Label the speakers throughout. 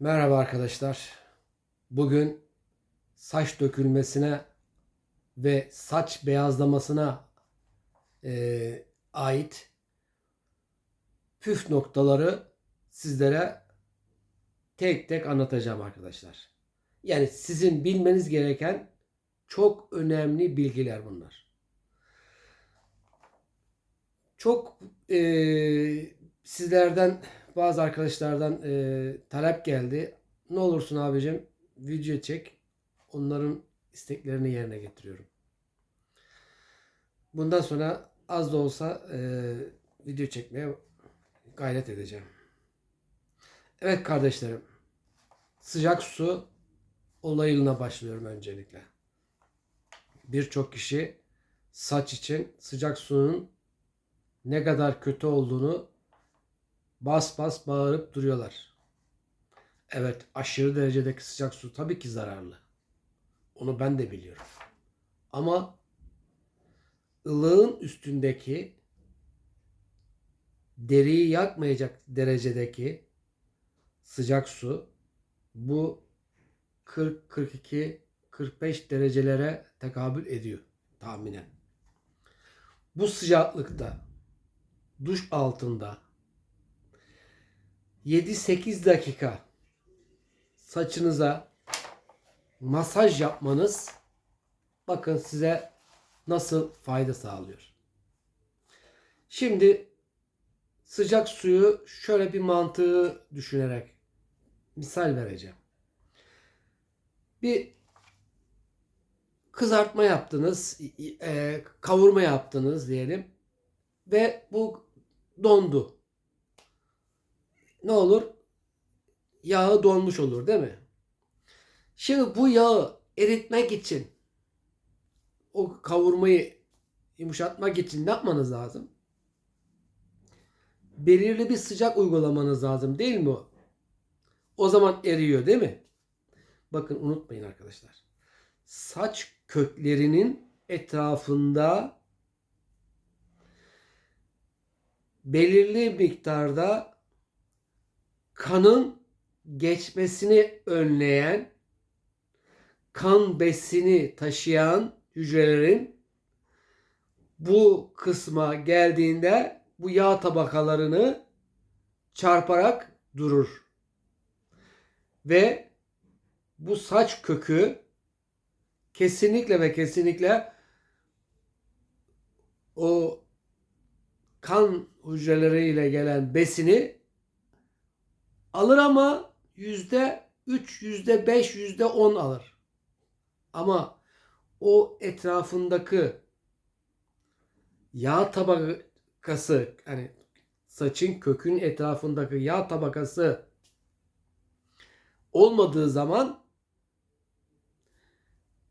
Speaker 1: Merhaba arkadaşlar. Bugün saç dökülmesine ve saç beyazlamasına eee, ait püf noktaları sizlere tek tek anlatacağım arkadaşlar. Yani sizin bilmeniz gereken çok önemli bilgiler bunlar. Çok eee, sizlerden bazı arkadaşlardan eee, talep geldi. Ne olursun abicim video çek. Onların isteklerini yerine getiriyorum. Bundan sonra az da olsa eee, video çekmeye gayret edeceğim. Evet kardeşlerim. Sıcak su olayına başlıyorum öncelikle. Birçok kişi saç için sıcak suyun ne kadar kötü olduğunu bas bas bağırıp duruyorlar. Evet, aşırı derecedeki sıcak su tabii ki zararlı. Onu ben de biliyorum. Ama ılığın üstündeki deriyi yakmayacak derecedeki sıcak su bu 40 42 45 derecelere tekabül ediyor tahminen. Bu sıcaklıkta duş altında 7-8 dakika saçınıza masaj yapmanız bakın size nasıl fayda sağlıyor. Şimdi sıcak suyu şöyle bir mantığı düşünerek misal vereceğim. Bir kızartma yaptınız, e, kavurma yaptınız diyelim ve bu dondu. Ne olur? Yağı donmuş olur değil mi? Şimdi bu yağı eritmek için o kavurmayı yumuşatmak için ne yapmanız lazım? Belirli bir sıcak uygulamanız lazım değil mi o? Zaman eriyor değil mi? Bakın unutmayın arkadaşlar. Saç köklerinin etrafında belirli miktarda kanın geçmesini önleyen kan besini taşıyan hücrelerin bu kısma geldiğinde bu yağ tabakalarını çarparak durur. Ve bu saç kökü kesinlikle ve kesinlikle o kan hücreleriyle gelen besini alır ama yüzde üç, yüzde beş, yüzde on alır. Ama o etrafındaki yağ tabakası hani saçın kökün etrafındaki yağ tabakası olmadığı zaman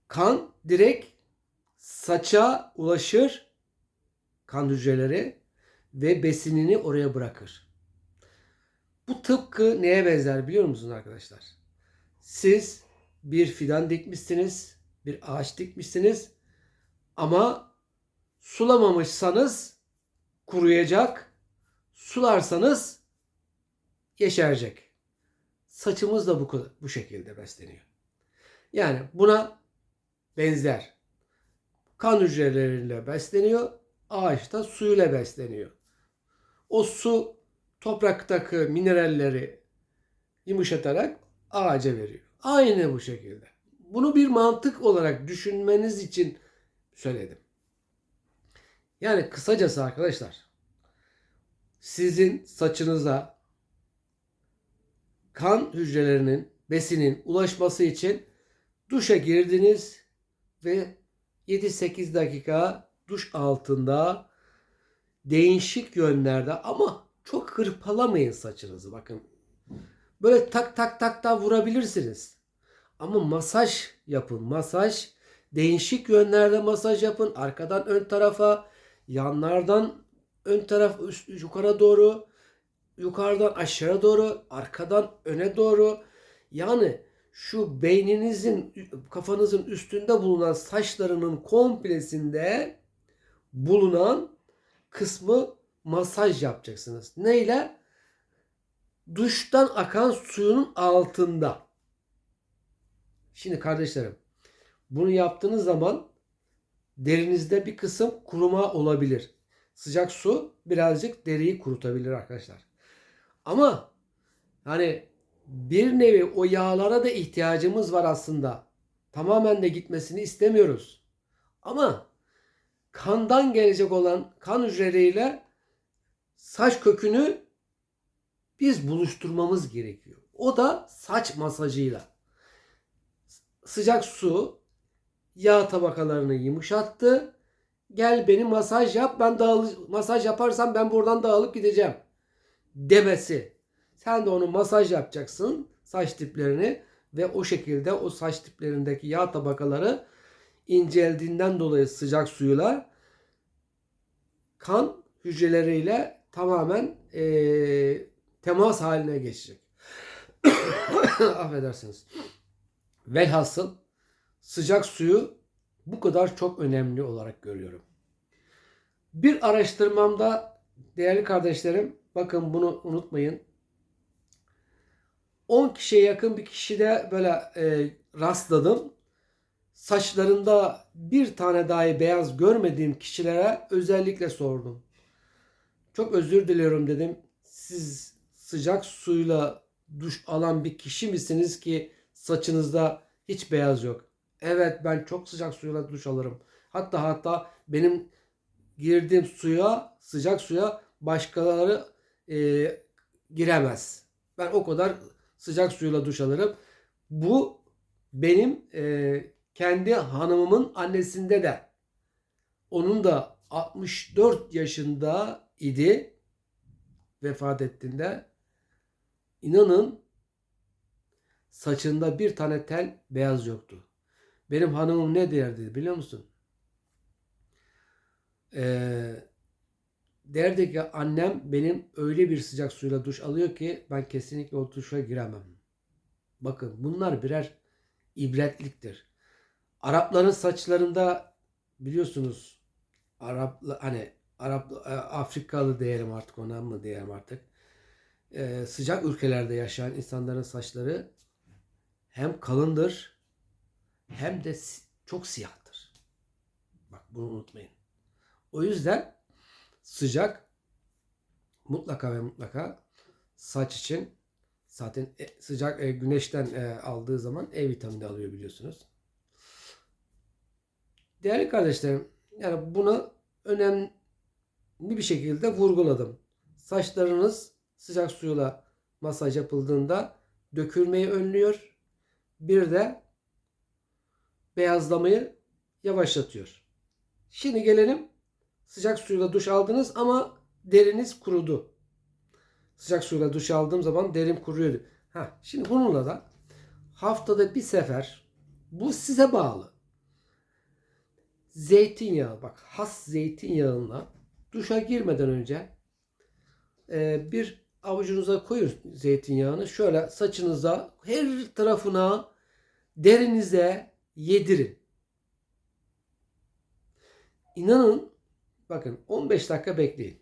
Speaker 1: kan direkt saça ulaşır kan hücreleri ve besinini oraya bırakır. Bu tıpkı neye benzer biliyor musunuz arkadaşlar? Siz bir fidan dikmişsiniz, bir ağaç dikmişsiniz ama sulamamışsanız kuruyacak, sularsanız yeşerecek. Saçımız da bu, bu şekilde besleniyor. Yani buna benzer. Kan hücreleriyle besleniyor, ağaç da suyla besleniyor. O su topraktaki mineralleri yumuşatarak ağaca veriyor. Aynı bu şekilde. Bunu bir mantık olarak düşünmeniz için söyledim. Yani kısacası arkadaşlar sizin saçınıza kan hücrelerinin besinin ulaşması için duşa girdiniz ve 7-8 dakika duş altında değişik yönlerde ama çok hırpalamayın saçınızı bakın. Böyle tak tak tak da vurabilirsiniz. Ama masaj yapın. Masaj değişik yönlerde masaj yapın. Arkadan ön tarafa, yanlardan ön taraf üst, yukarı doğru, yukarıdan aşağı doğru, arkadan öne doğru. Yani şu beyninizin kafanızın üstünde bulunan saçlarının komplesinde bulunan kısmı masaj yapacaksınız. Neyle? duştan akan suyun altında. Şimdi kardeşlerim bunu yaptığınız zaman derinizde bir kısım kuruma olabilir. Sıcak su birazcık deriyi kurutabilir arkadaşlar. Ama hani bir nevi o yağlara da ihtiyacımız var aslında. Tamamen de gitmesini istemiyoruz. Ama kandan gelecek olan kan hücreleriyle saç kökünü biz buluşturmamız gerekiyor. O da saç masajıyla. Sıcak su yağ tabakalarını yumuşattı. Gel beni masaj yap. Ben dağıl masaj yaparsam ben buradan dağılıp gideceğim demesi. Sen de onu masaj yapacaksın saç diplerini ve o şekilde o saç diplerindeki yağ tabakaları inceldiğinden dolayı sıcak suyla kan hücreleriyle tamamen eee, temas haline geçecek. Affedersiniz. Velhasıl sıcak suyu bu kadar çok önemli olarak görüyorum. Bir araştırmamda değerli kardeşlerim bakın bunu unutmayın. 10 kişiye yakın bir kişide böyle e, rastladım. Saçlarında bir tane dahi beyaz görmediğim kişilere özellikle sordum. Çok özür diliyorum dedim. Siz sıcak suyla duş alan bir kişi misiniz ki saçınızda hiç beyaz yok? Evet ben çok sıcak suyla duş alırım. Hatta hatta benim girdiğim suya sıcak suya başkaları e, giremez. Ben o kadar sıcak suyla duş alırım. Bu benim e, kendi hanımımın annesinde de onun da 64 yaşında idi vefat ettiğinde inanın saçında bir tane tel beyaz yoktu. Benim hanımım ne derdi biliyor musun? Ee, derdi ki annem benim öyle bir sıcak suyla duş alıyor ki ben kesinlikle o duşa giremem. Bakın bunlar birer ibretliktir. Arapların saçlarında biliyorsunuz Arap hani Arap e, Afrikalı diyelim artık ona mı diyelim artık. Ee, sıcak ülkelerde yaşayan insanların saçları hem kalındır hem de çok siyahtır. Bak bunu unutmayın. O yüzden sıcak mutlaka ve mutlaka saç için zaten e, sıcak e, güneşten aldığı zaman E vitamini alıyor biliyorsunuz. Değerli kardeşlerim yani bunu önemli bir şekilde vurguladım. Saçlarınız sıcak suyla masaj yapıldığında dökülmeyi önlüyor. Bir de beyazlamayı yavaşlatıyor. Şimdi gelelim sıcak suyla duş aldınız ama deriniz kurudu. Sıcak suyla duş aldığım zaman derim kuruyordu. Ha, şimdi bununla da haftada bir sefer bu size bağlı. Zeytinyağı bak has zeytinyağına duşa girmeden önce e, bir avucunuza koyun zeytinyağını. Şöyle saçınıza her tarafına derinize yedirin. İnanın bakın 15 dakika bekleyin.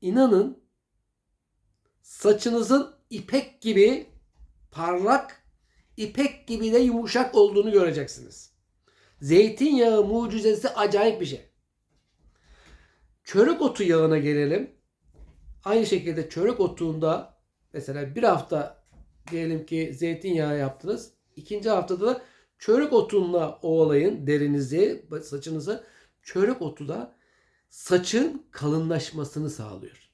Speaker 1: İnanın saçınızın ipek gibi parlak, ipek gibi de yumuşak olduğunu göreceksiniz. Zeytinyağı mucizesi acayip bir şey. Çörek otu yağına gelelim. Aynı şekilde çörek otuğunda mesela bir hafta diyelim ki zeytinyağı yaptınız. İkinci haftada da çörek otunla ovalayın derinizi, saçınızı. Çörek otu da saçın kalınlaşmasını sağlıyor.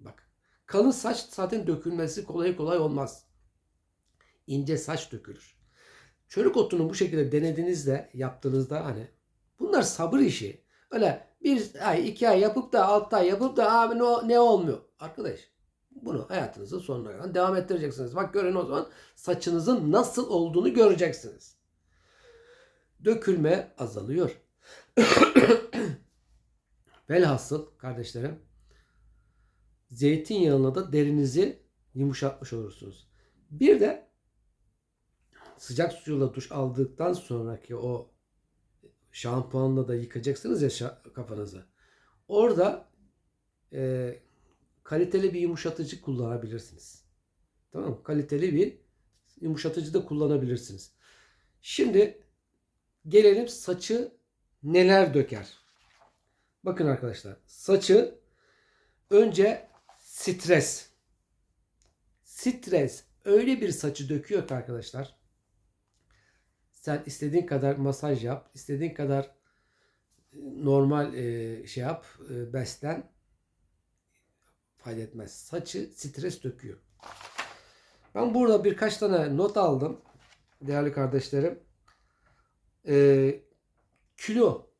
Speaker 1: Bak kalın saç zaten dökülmesi kolay kolay olmaz. İnce saç dökülür. Çörek otunu bu şekilde denediğinizde yaptığınızda hani bunlar sabır işi. Öyle bir ay iki ay yapıp da altı ay yapıp da abi ne, ne olmuyor. Arkadaş bunu hayatınızın sonuna kadar devam ettireceksiniz. Bak görün o zaman saçınızın nasıl olduğunu göreceksiniz. Dökülme azalıyor. Velhasıl kardeşlerim zeytinyağına da derinizi yumuşatmış olursunuz. Bir de sıcak suyla duş aldıktan sonraki o şampuanla da yıkacaksınız ya kafanızı. Orada e, kaliteli bir yumuşatıcı kullanabilirsiniz. Tamam mı? Kaliteli bir yumuşatıcı da kullanabilirsiniz. Şimdi gelelim saçı neler döker. Bakın arkadaşlar saçı önce stres. Stres öyle bir saçı döküyor ki arkadaşlar. Sen istediğin kadar masaj yap, istediğin kadar e, normal e, şey yap, e, beslen fayda etmez. Saçı stres döküyor. Ben burada birkaç tane not aldım değerli kardeşlerim. Kilo.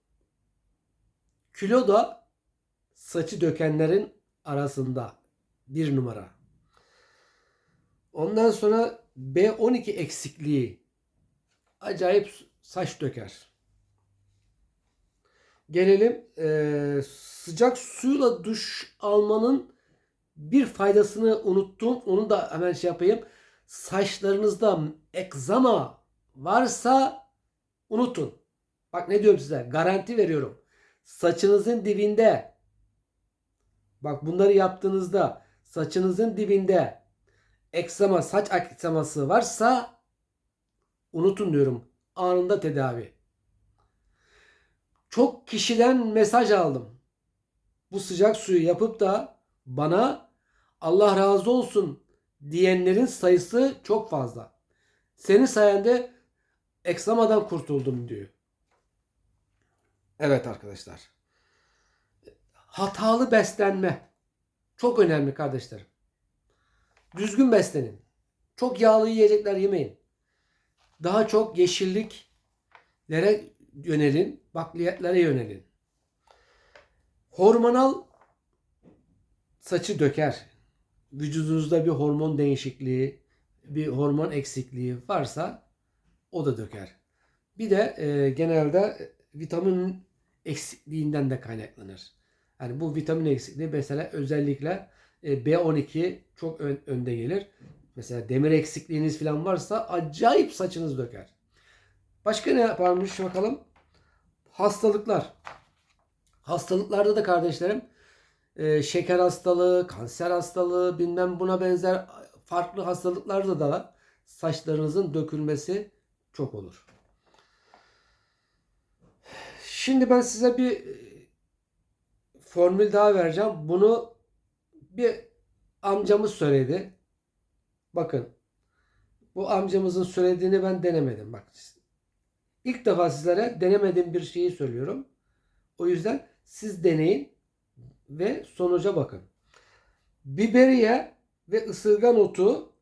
Speaker 1: Kilo da saçı dökenlerin arasında bir numara. Ondan sonra B12 eksikliği acayip saç döker. Gelelim eee, sıcak suyla duş almanın bir faydasını unuttum. Onu da hemen şey yapayım. Saçlarınızda ekzama varsa unutun. Bak ne diyorum size. Garanti veriyorum. Saçınızın dibinde bak bunları yaptığınızda saçınızın dibinde eksama, saç eksaması varsa unutun diyorum. Anında tedavi. Çok kişiden mesaj aldım. Bu sıcak suyu yapıp da bana Allah razı olsun diyenlerin sayısı çok fazla. Senin sayende eksamadan kurtuldum diyor. Evet arkadaşlar. Hatalı beslenme çok önemli kardeşlerim. Düzgün beslenin. Çok yağlı yiyecekler yemeyin. Daha çok yeşilliklere yönelin, bakliyetlere yönelin. Hormonal saçı döker. Vücudunuzda bir hormon değişikliği, bir hormon eksikliği varsa o da döker. Bir de e, genelde vitamin eksikliğinden de kaynaklanır. Yani bu vitamin eksikliği mesela özellikle e, B12 çok ön- önde gelir. Mesela demir eksikliğiniz falan varsa acayip saçınız döker. Başka ne yaparmış bakalım? Hastalıklar. Hastalıklarda da kardeşlerim e, şeker hastalığı, kanser hastalığı, bilmem buna benzer farklı hastalıklarda da saçlarınızın dökülmesi çok olur. Şimdi ben size bir formül daha vereceğim. Bunu bir amcamız söyledi. Bakın. Bu amcamızın söylediğini ben denemedim. Bak. İlk defa sizlere denemediğim bir şeyi söylüyorum. O yüzden siz deneyin ve sonuca bakın. Biberiye ve ısırgan otu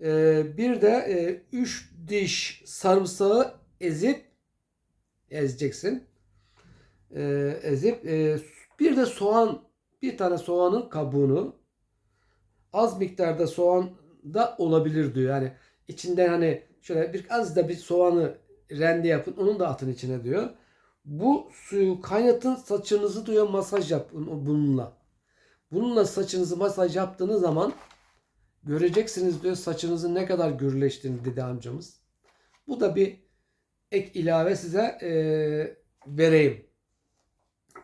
Speaker 1: e, bir de 3 diş sarımsağı ezip ezeceksin. E, ezip e, bir de soğan bir tane soğanın kabuğunu az miktarda soğan da olabilir diyor. Yani içinden hani şöyle bir az da bir soğanı rende yapın onun da atın içine diyor. Bu suyu kaynatın saçınızı diyor masaj yapın bununla. Bununla saçınızı masaj yaptığınız zaman göreceksiniz diyor saçınızın ne kadar gürleştiğini dedi amcamız. Bu da bir ek ilave size eee, vereyim.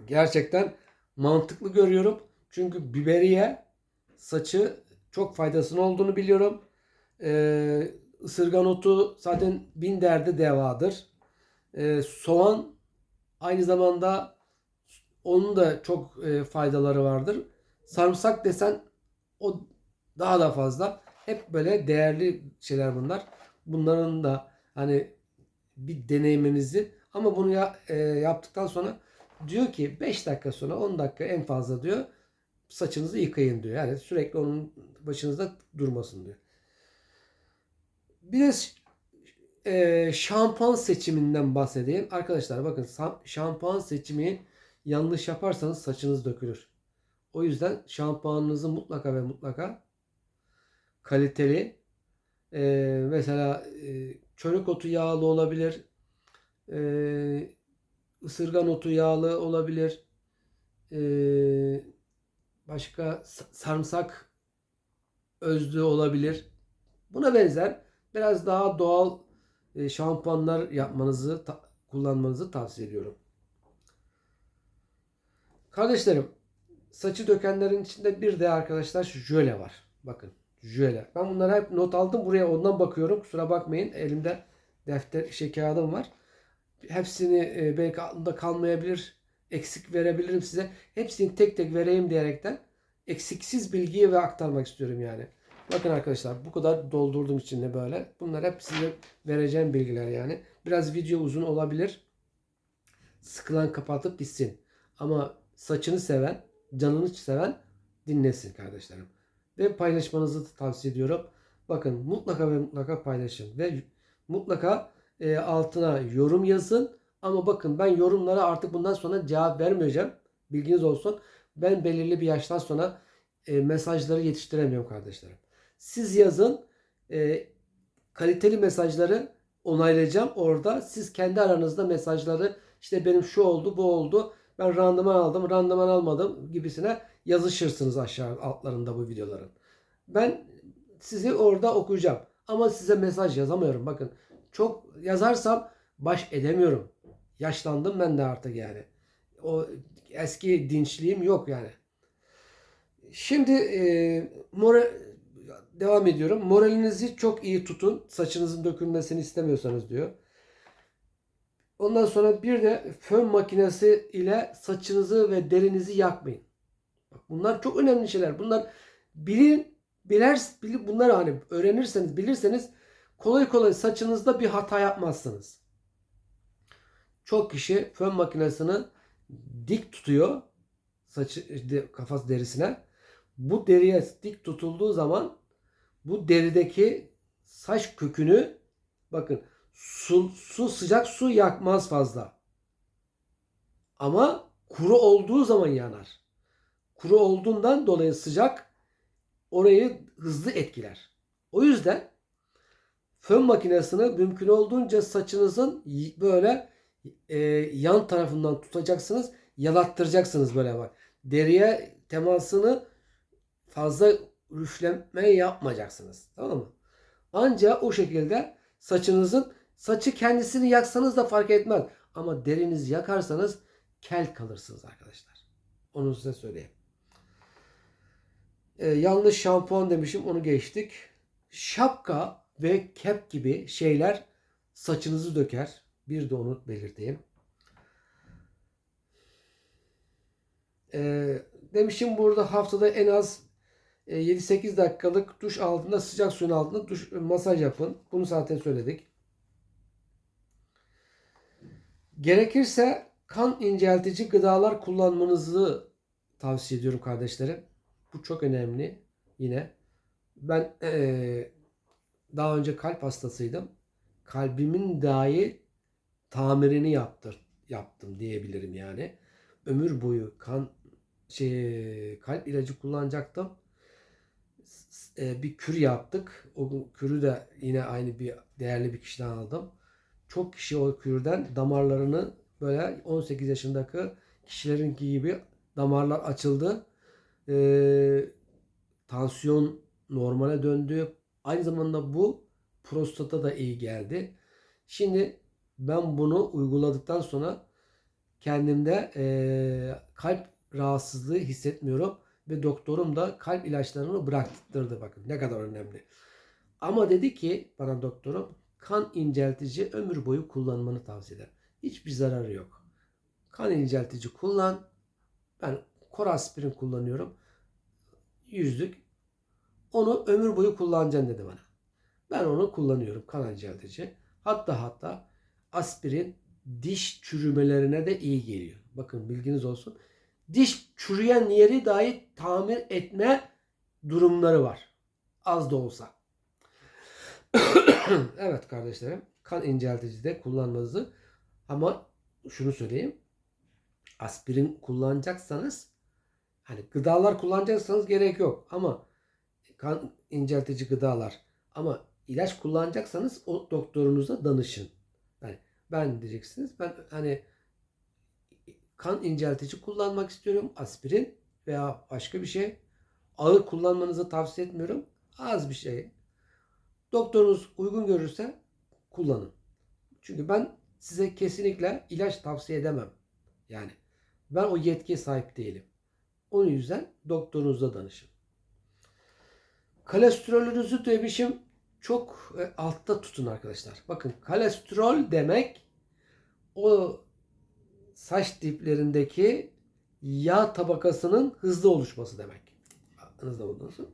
Speaker 1: Gerçekten mantıklı görüyorum. Çünkü biberiye saçı çok faydasının olduğunu biliyorum. Ee, ısırgan otu zaten bin derde devadır. Ee, soğan aynı zamanda onun da çok e, faydaları vardır. Sarımsak desen o daha da fazla. Hep böyle değerli şeyler bunlar. Bunların da hani bir deneyimimizi ama bunu ya, e, yaptıktan sonra diyor ki 5 dakika sonra 10 dakika en fazla diyor saçınızı yıkayın diyor. Yani sürekli onun başınızda durmasın diyor. Bir de e, şampuan seçiminden bahsedeyim. Arkadaşlar bakın şampuan seçimi yanlış yaparsanız saçınız dökülür. O yüzden şampuanınızı mutlaka ve mutlaka kaliteli e, mesela e, çörek otu yağlı olabilir. E, ısırgan otu yağlı olabilir. E, başka sa- sarımsak özlü olabilir. Buna benzer biraz daha doğal e, şampuanlar yapmanızı kullanmanızı tavsiye ediyorum. Kardeşlerim saçı dökenlerin içinde bir de arkadaşlar jöle var. Bakın jöle. Ben bunları hep not aldım. Buraya ondan bakıyorum. Kusura bakmayın. Elimde defter şey kağıdım var. Hepsini e, belki aklımda kalmayabilir. Eksik verebilirim size. Hepsini tek tek vereyim diyerekten eksiksiz bilgiyi ve aktarmak istiyorum yani. Bakın arkadaşlar bu kadar doldurdum içinde böyle. Bunlar hep size vereceğim bilgiler yani. Biraz video uzun olabilir. Sıkılan kapatıp gitsin. Ama saçını seven, canını seven dinlesin kardeşlerim. Ve paylaşmanızı tavsiye ediyorum. Bakın mutlaka ve mutlaka paylaşın. Ve mutlaka e, altına yorum yazın. Ama bakın ben yorumlara artık bundan sonra cevap vermeyeceğim. Bilginiz olsun. Ben belirli bir yaştan sonra e, mesajları yetiştiremiyorum kardeşlerim. Siz yazın. E, kaliteli mesajları onaylayacağım orada. Siz kendi aranızda mesajları işte benim şu oldu bu oldu. Ben randıman aldım randıman almadım gibisine yazışırsınız aşağı altlarında bu videoların. Ben sizi orada okuyacağım. Ama size mesaj yazamıyorum. Bakın çok yazarsam baş edemiyorum. Yaşlandım ben de artık yani. O eski dinçliğim yok yani. Şimdi e, moral, devam ediyorum. Moralinizi çok iyi tutun. Saçınızın dökülmesini istemiyorsanız diyor. Ondan sonra bir de fön makinesi ile saçınızı ve derinizi yakmayın. Bunlar çok önemli şeyler. Bunlar bilin, biler, bil- bunları hani öğrenirseniz, bilirseniz kolay kolay saçınızda bir hata yapmazsınız. Çok kişi fön makinesini dik tutuyor saçı de- kafası derisine. Bu deriye dik tutulduğu zaman bu derideki saç kökünü bakın su, su sıcak su yakmaz fazla. Ama kuru olduğu zaman yanar. Kuru olduğundan dolayı sıcak orayı hızlı etkiler. O yüzden fön makinesini mümkün olduğunca saçınızın böyle e, yan tarafından tutacaksınız. Yalattıracaksınız böyle bak. Deriye temasını fazla rüfleme yapmayacaksınız. Tamam mı? Ancak o şekilde saçınızın saçı kendisini yaksanız da fark etmez. Ama derinizi yakarsanız kel kalırsınız arkadaşlar. Onu size söyleyeyim. Ee, yanlış şampuan demişim onu geçtik. Şapka ve kep gibi şeyler saçınızı döker. Bir de onu belirteyim. Ee, demişim burada haftada en az e, 7-8 dakikalık duş altında sıcak suyun altında duş masaj yapın. Bunu zaten söyledik. Gerekirse kan inceltici gıdalar kullanmanızı tavsiye ediyorum kardeşlerim. Bu çok önemli. Yine ben eee, daha önce kalp hastasıydım. Kalbimin dahi tamirini yaptır, yaptım diyebilirim yani. Ömür boyu kan şey kalp ilacı kullanacaktım. E, bir kür yaptık. O kürü de yine aynı bir değerli bir kişiden aldım. Çok kişi o kürden damarlarını böyle 18 yaşındaki kişilerinki gibi damarlar açıldı. Ee, tansiyon normale döndü. Aynı zamanda bu prostata da iyi geldi. Şimdi ben bunu uyguladıktan sonra kendimde eee, kalp rahatsızlığı hissetmiyorum ve doktorum da kalp ilaçlarını bıraktırdı bakın ne kadar önemli. Ama dedi ki bana doktorum kan inceltici ömür boyu kullanmanı tavsiye ederim. Hiçbir zararı yok. Kan inceltici kullan. Ben koraspirin kullanıyorum. Yüzlük. Onu ömür boyu kullanacaksın dedi bana. Ben onu kullanıyorum kan inceltici. Hatta hatta aspirin diş çürümelerine de iyi geliyor. Bakın bilginiz olsun. Diş çürüyen yeri dahi tamir etme durumları var. Az da olsa. evet kardeşlerim. Kan inceltici de kullanmanızı ama şunu söyleyeyim. Aspirin kullanacaksanız hani gıdalar kullanacaksanız gerek yok ama kan inceltici gıdalar ama ilaç kullanacaksanız o doktorunuza danışın. Ben diyeceksiniz ben hani kan inceltici kullanmak istiyorum. Aspirin veya başka bir şey. Ağır kullanmanızı tavsiye etmiyorum. Az bir şey. Doktorunuz uygun görürse kullanın. Çünkü ben size kesinlikle ilaç tavsiye edemem. Yani ben o yetkiye sahip değilim. O yüzden doktorunuza danışın. Kolesterolünüzü de biçim çok e, altta tutun arkadaşlar. Bakın kolesterol demek o saç diplerindeki yağ tabakasının hızlı oluşması demek. Aklınızda bulunsun.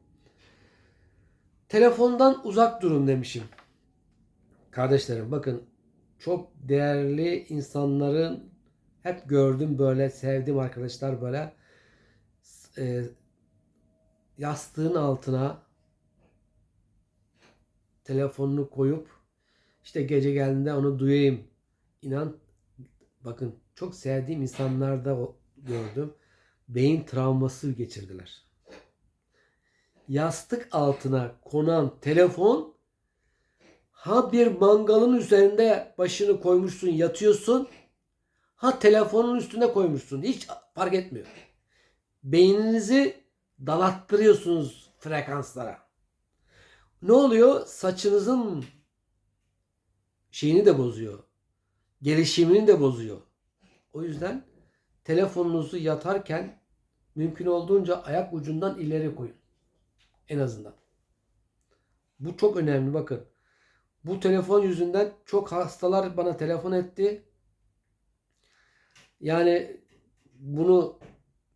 Speaker 1: Telefondan uzak durun demişim. Kardeşlerim bakın çok değerli insanların hep gördüm böyle sevdiğim arkadaşlar böyle e, yastığın altına telefonunu koyup işte gece geldiğinde onu duyayım. İnan bakın çok sevdiğim insanlarda gördüm. Beyin travması geçirdiler. Yastık altına konan telefon ha bir mangalın üzerinde başını koymuşsun yatıyorsun ha telefonun üstüne koymuşsun. Hiç fark etmiyor. Beyninizi dalattırıyorsunuz frekanslara. Ne oluyor? Saçınızın şeyini de bozuyor. Gelişimini de bozuyor. O yüzden telefonunuzu yatarken mümkün olduğunca ayak ucundan ileri koyun. En azından. Bu çok önemli bakın. Bu telefon yüzünden çok hastalar bana telefon etti. Yani bunu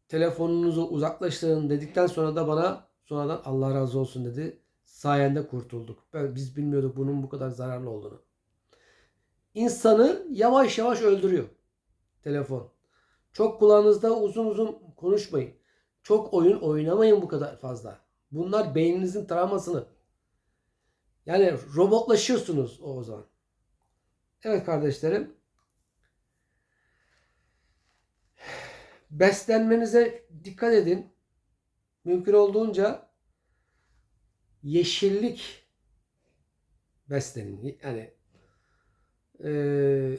Speaker 1: telefonunuzu uzaklaştırın dedikten sonra da bana sonradan Allah razı olsun dedi. Sayende kurtulduk. Biz bilmiyorduk bunun bu kadar zararlı olduğunu. İnsanı yavaş yavaş öldürüyor telefon. Çok kulağınızda uzun uzun konuşmayın. Çok oyun oynamayın bu kadar fazla. Bunlar beyninizin travmasını. Yani robotlaşıyorsunuz o zaman. Evet kardeşlerim. Beslenmenize dikkat edin. Mümkün olduğunca yeşillik beslenin. Yani eee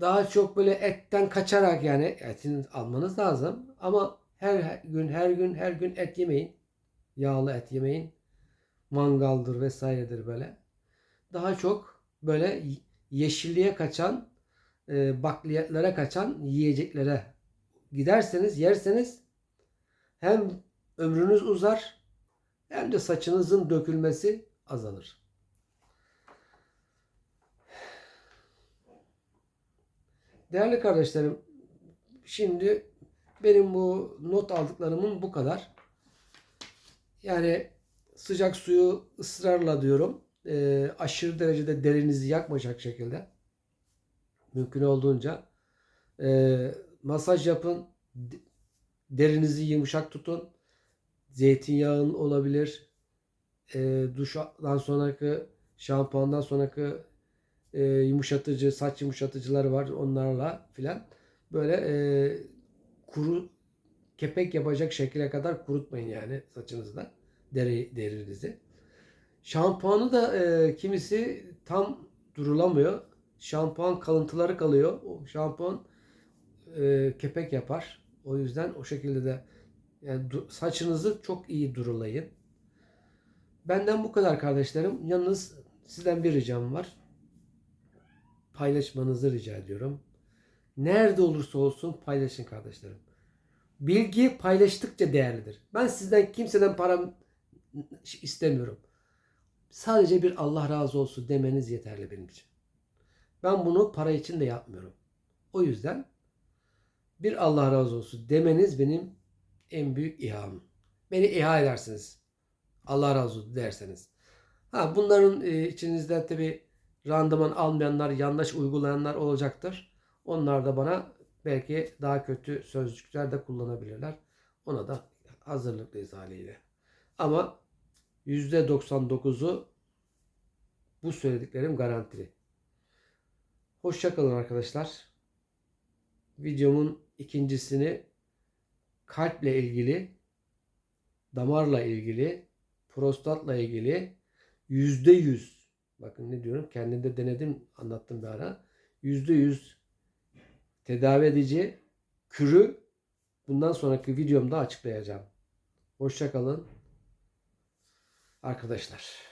Speaker 1: daha çok böyle etten kaçarak yani etini almanız lazım. Ama her gün her gün her gün et yemeyin. Yağlı et yemeyin. Mangaldır vesairedir böyle. Daha çok böyle yeşilliğe kaçan e, bakliyetlere kaçan yiyeceklere giderseniz yerseniz hem ömrünüz uzar hem de saçınızın dökülmesi azalır. Değerli kardeşlerim, şimdi benim bu not aldıklarımın bu kadar. Yani sıcak suyu ısrarla diyorum. e, aşırı derecede derinizi yakmayacak şekilde. Mümkün olduğunca e, masaj yapın. Derinizi yumuşak tutun. Zeytinyağın olabilir. E, duştan sonraki şampuandan sonraki e, yumuşatıcı, saç yumuşatıcıları var onlarla filan. Böyle e, kuru kepek yapacak şekile kadar kurutmayın yani saçınızda deri, derinizi. Şampuanı da e, kimisi tam durulamıyor. Şampuan kalıntıları kalıyor. O şampuan e, kepek yapar. O yüzden o şekilde de yani saçınızı çok iyi durulayın. Benden bu kadar kardeşlerim. Yalnız sizden bir ricam var paylaşmanızı rica ediyorum. Nerede olursa olsun paylaşın kardeşlerim. Bilgi paylaştıkça değerlidir. Ben sizden kimseden para istemiyorum. Sadece bir Allah razı olsun demeniz yeterli benim için. Ben bunu para için de yapmıyorum. O yüzden bir Allah razı olsun demeniz benim en büyük ihamım. Beni iha edersiniz. Allah razı olsun derseniz. Ha bunların e, içinizde tabi randıman almayanlar, yanlış uygulayanlar olacaktır. Onlar da bana belki daha kötü sözcükler de kullanabilirler. Ona da hazırlıklıyız haliyle. Ama %99'u bu söylediklerim garantili. Hoşçakalın arkadaşlar. Videomun ikincisini kalple ilgili, damarla ilgili, prostatla ilgili yüzde yüz bakın ne diyorum kendimde denedim anlattım bir ara yüzde yüz tedavi edici kürü bundan sonraki videomda açıklayacağım. Hoşçakalın arkadaşlar.